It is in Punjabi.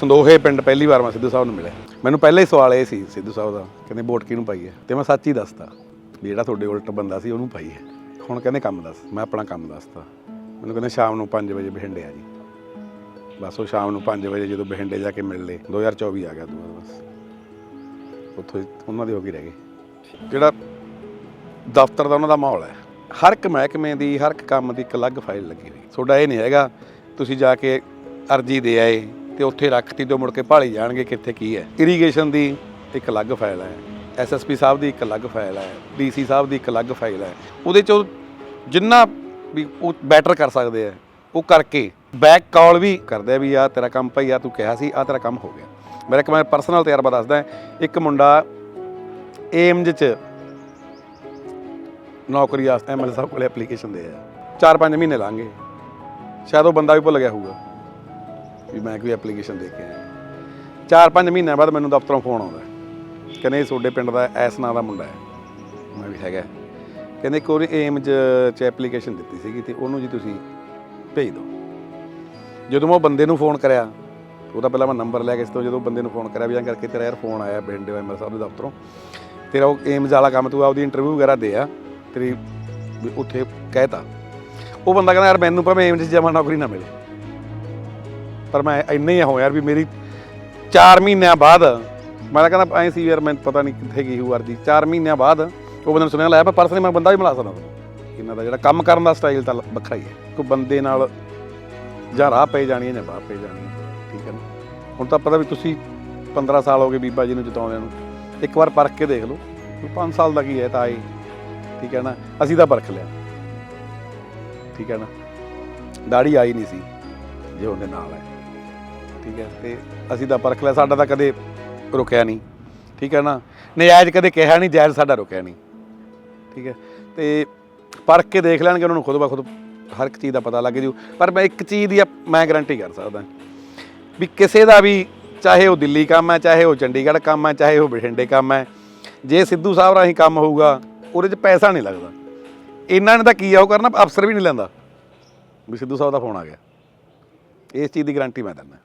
ਸੰਦੋਹੇ ਪਿੰਡ ਪਹਿਲੀ ਵਾਰ ਮੈਂ ਸਿੱਧੂ ਸਾਹਿਬ ਨੂੰ ਮਿਲਿਆ। ਮੈਨੂੰ ਪਹਿਲਾ ਹੀ ਸਵਾਲ ਇਹ ਸੀ, ਸਿੱਧੂ ਸਾਹਿਬ ਦਾ, ਕਹਿੰਦੇ ਵੋਟ ਕਿਹਨੂੰ ਪਾਈ ਹੈ? ਤੇ ਮੈਂ ਸੱਚ ਹੀ ਦੱਸਤਾ, ਵੀ ਜਿਹੜਾ ਤੁਹਾਡੇ ਉਲਟ ਬੰਦਾ ਸੀ, ਉਹਨੂੰ ਪਾਈ ਹੈ। ਹੁਣ ਕਹਿੰਦੇ ਕੰਮ ਦੱਸ, ਮੈਂ ਆਪਣਾ ਕੰਮ ਦੱਸਤਾ। ਮੈਨੂੰ ਕਹਿੰਦੇ ਸ਼ਾਮ ਨੂੰ 5 ਵਜੇ ਬਠਿੰਡੇ ਆ ਜੀ। ਬਸ ਉਹ ਸ਼ਾਮ ਨੂੰ 5 ਵਜੇ ਜਦੋਂ ਬਠਿੰਡੇ ਜਾ ਕੇ ਮਿਲ ਲਏ 2024 ਆ ਗਿਆ ਦੂਆ ਬਸ। ਉੱਥੋਂ ਉਹਨਾਂ ਦੇ ਹੋ ਕੇ ਰਹਿ ਗਏ। ਜਿਹੜਾ ਦਫ਼ਤਰ ਦਾ ਉਹਨਾਂ ਦਾ ਮਾਹੌਲ ਹੈ, ਹਰ ਇੱਕ ਮਹਿਕਮੇ ਦੀ, ਹਰ ਇੱਕ ਕੰਮ ਦੀ ਇੱਕ ਅਲੱਗ ਫਾਈਲ ਲੱਗੀ ਹੋਈ। ਤੁਹਾਡਾ ਇਹ ਨਹੀਂ ਹੈਗਾ, ਤੁਸੀਂ ਜਾ ਕੇ ਅਰਜੀ ਦੇ ਆਏ ਤੇ ਉੱਥੇ ਰੱਖਤੀ ਤੇ ਮੁੜ ਕੇ ਭਾਲੀ ਜਾਣਗੇ ਕਿੱਥੇ ਕੀ ਹੈ। ਇਰੀਗੇਸ਼ਨ ਦੀ ਇੱਕ ਅਲੱਗ ਫਾਈਲ ਹੈ। ਐਸਐਸਪੀ ਸਾਹਿਬ ਦੀ ਇੱਕ ਅਲੱਗ ਫਾਈਲ ਹੈ। ਡੀਸੀ ਸਾਹਿਬ ਦੀ ਇੱਕ ਅਲੱਗ ਫਾਈਲ ਹੈ। ਉਹਦੇ ਚੋਂ ਜਿੰਨਾ ਵੀ ਉਹ ਬੈਟਰ ਕਰ ਸਕਦੇ ਆ ਉਹ ਕਰਕੇ ਬੈਕ ਕਾਲ ਵੀ ਕਰਦੇ ਆ ਵੀ ਆ ਤੇਰਾ ਕੰਮ ਭਾਈ ਆ ਤੂੰ ਕਿਹਾ ਸੀ ਆ ਤੇਰਾ ਕੰਮ ਹੋ ਗਿਆ। ਮੇਰਾ ਇੱਕ ਮੈਂ ਪਰਸਨਲ ਤਜਰਬਾ ਦੱਸਦਾ ਇੱਕ ਮੁੰਡਾ ਏਮਜ ਚ ਨੌਕਰੀ ਵਾਸਤੇ ਐਮਐਲ ਸਾਹਿਬ ਕੋਲੇ ਐਪਲੀਕੇਸ਼ਨ ਦੇ ਆ 4-5 ਮਹੀਨੇ ਲਾਂਗੇ ਸ਼ਾਇਦ ਉਹ ਬੰਦਾ ਵੀ ਭੁੱਲ ਗਿਆ ਹੋਊਗਾ। ਵੀ ਮੈਂ ਕੋਈ ਐਪਲੀਕੇਸ਼ਨ ਦੇ ਕੇ ਆਇਆ। 4-5 ਮਹੀਨਿਆਂ ਬਾਅਦ ਮੈਨੂੰ ਦਫ਼ਤਰੋਂ ਫੋਨ ਆਉਂਦਾ। ਕਹਿੰਦੇ ਤੁਹਾਡੇ ਪਿੰਡ ਦਾ ਐਸ ਨਾਂ ਦਾ ਮੁੰਡਾ ਹੈ। ਮੈਂ ਵੀ ਹੈਗਾ। ਕਹਿੰਦੇ ਕੋਈ ਏਮ ਚ ਚ ਐਪਲੀਕੇਸ਼ਨ ਦਿੱਤੀ ਸੀਗੀ ਤੇ ਉਹਨੂੰ ਜੀ ਤੁਸੀਂ ਭੇਜ ਦਿਓ। ਜਦੋਂ ਮੈਂ ਉਹ ਬੰਦੇ ਨੂੰ ਫੋਨ ਕਰਿਆ ਉਹਦਾ ਪਹਿਲਾਂ ਮੈਂ ਨੰਬਰ ਲੈ ਕੇ ਇਸ ਤੋਂ ਜਦੋਂ ਬੰਦੇ ਨੂੰ ਫੋਨ ਕਰਿਆ ਵੀ ਜਾਂ ਕਰਕੇ ਤੇਰਾ ਯਾਰ ਫੋਨ ਆਇਆ ਬਿੰਡੇ ਐਮਐਲ ਸਾਹਿਬ ਦੇ ਦਫ਼ਤਰੋਂ। ਤੇਰਾ ਉਹ ਏਮਜ਼ ਵਾਲਾ ਕੰਮ ਤੂੰ ਆਪਦੀ ਇੰਟਰਵਿਊ ਵਗੈਰਾ ਦੇ ਆ, ਤੇਰੀ ਵੀ ਉੱਥੇ ਕਹਿਤਾ ਉਹ ਬੰਦਾ ਕਹਿੰਦਾ, ਯਾਰ ਮੈਨੂੰ ਭਾਵੇਂ ਏਮਜ਼ 'ਚ ਜਮਾ ਨੌਕਰੀ ਨਾ ਮਿਲੇ। ਪਰ ਮੈਂ ਇੰਨਾ ਹੀ ਹੋ ਯਾਰ ਵੀ ਮੇਰੀ 4 ਮਹੀਨਿਆਂ ਬਾਅਦ ਮੈਂ ਤਾਂ ਕਹਿੰਦਾ ਐਂ ਸੀ ਯਾਰ ਮੈਨੂੰ ਪਤਾ ਨਹੀਂ ਕਿੱਥੇ ਗਈ ਹੋਊ ਅਰਜੀ 4 ਮਹੀਨਿਆਂ ਬਾਅਦ ਉਹ ਬੰਦੇ ਨੂੰ ਸੁਣਿਆ ਲਾਇਆ, ਮੈਂ ਪਰਸਨਲੀ ਮੈਂ ਬੰਦਾ ਵੀ ਮਿਲਾ ਸਕਦਾ ਤੁਹਾਨੂੰ ਇਹਨਾਂ ਦਾ ਜਿਹੜਾ ਕੰਮ ਕਰਨ ਦਾ ਸਟਾਈਲ ਤਾਂ ਵੱਖਰਾ ਹੀ ਹੈ। ਕੋਈ ਬੰਦੇ ਨਾਲ ਜਾਂ ਰਾਹ ਪੈ ਜਾਣੀ ਹੈ ਜਾਂ ਬਾਹ ਪੈ ਜਾਣੀ ਹੈ, ਠੀਕ ਹੈ ਨਾ? ਹੁਣ ਤਾਂ ਪਤਾ ਵੀ ਤੁਸੀਂ 15 ਸਾਲ ਹੋ ਗਏ ਬੀਬਾ ਜੀ ਨੂੰ ਜਿਤਾਉਂਦਿਆਂ ਨੂੰ। ਇੱਕ ਵਾਰ ਪਰਖ ਕੇ ਦੇਖ ਲਓ 5 ਸਾਲ ਦਾ ਕੀ ਹੈ ਤਾਂ ਆਏ ਠੀਕ ਹੈ ਨਾ? ਅਸੀਂ ਤਾਂ ਪਰਖ ਲਿਆ। ਠੀਕ ਹੈ ਨਾ? ਦਾੜੀ ਆਈ ਨਹੀਂ ਸੀ, ਜੇ ਉਹਦੇ ਨਾਲ ਹੈ ਠੀਕ ਹੈ, ਤੇ ਅਸੀਂ ਤਾਂ ਪਰਖ ਲਿਆ, ਸਾਡਾ ਤਾਂ ਕਦੇ ਰੁਕਿਆ ਨਹੀਂ, ਠੀਕ ਹੈ ਨਾ? ਨਜਾਇਜ਼ ਕਦੇ ਕਿਹਾ ਨਹੀਂ, ਜਾਇਜ਼ ਸਾਡਾ ਰੁਕਿਆ ਨਹੀਂ, ਠੀਕ ਹੈ? ਤੇ ਪਰਖ ਕੇ ਦੇਖ ਲੈਣਗੇ, ਉਹਨਾਂ ਨੂੰ ਖੁਦ ਬਾ ਹਰ ਇੱਕ ਚੀਜ਼ ਦਾ ਪਤਾ ਲੱਗ ਜੂ। ਪਰ ਮੈਂ ਇੱਕ ਚੀਜ਼ ਦੀ ਮੈਂ ਗਾਰੰਟੀ ਕਰ ਸਕਦਾ। ਵੀ ਕਿਸੇ ਦਾ ਵੀ, ਚਾਹੇ ਉਹ ਦਿੱਲੀ ਕੰਮ ਹੈ, ਚਾਹੇ ਉਹ ਚੰਡੀਗੜ੍ਹ ਕੰਮ ਹੈ, ਚਾਹੇ ਉਹ ਬਠਿੰਡੇ ਕੰਮ ਹੈ, ਜੇ ਸਿੱਧੂ ਸਾਹਿਬ ਰਾਹੀਂ ਕੰਮ ਹੋਊਗਾ, ਉਹਦੇ 'ਚ ਪੈਸਾ ਨਹੀਂ ਲੱਗਦਾ। ਇਹਨਾਂ ਨੇ ਤਾਂ ਕੀ ਆ, ਉਹ ਕਰਨਾ, ਅਫਸਰ ਵੀ ਨਹੀਂ ਲੈਂਦਾ। ਵੀ ਸਿੱਧੂ ਸਾਹਿਬ ਦਾ ਫੋਨ ਆ ਗਿਆ। ਇਸ ਚੀਜ਼ ਦੀ ਗਾਰੰਟੀ ਮੈਂ ਦਿੰਦਾ।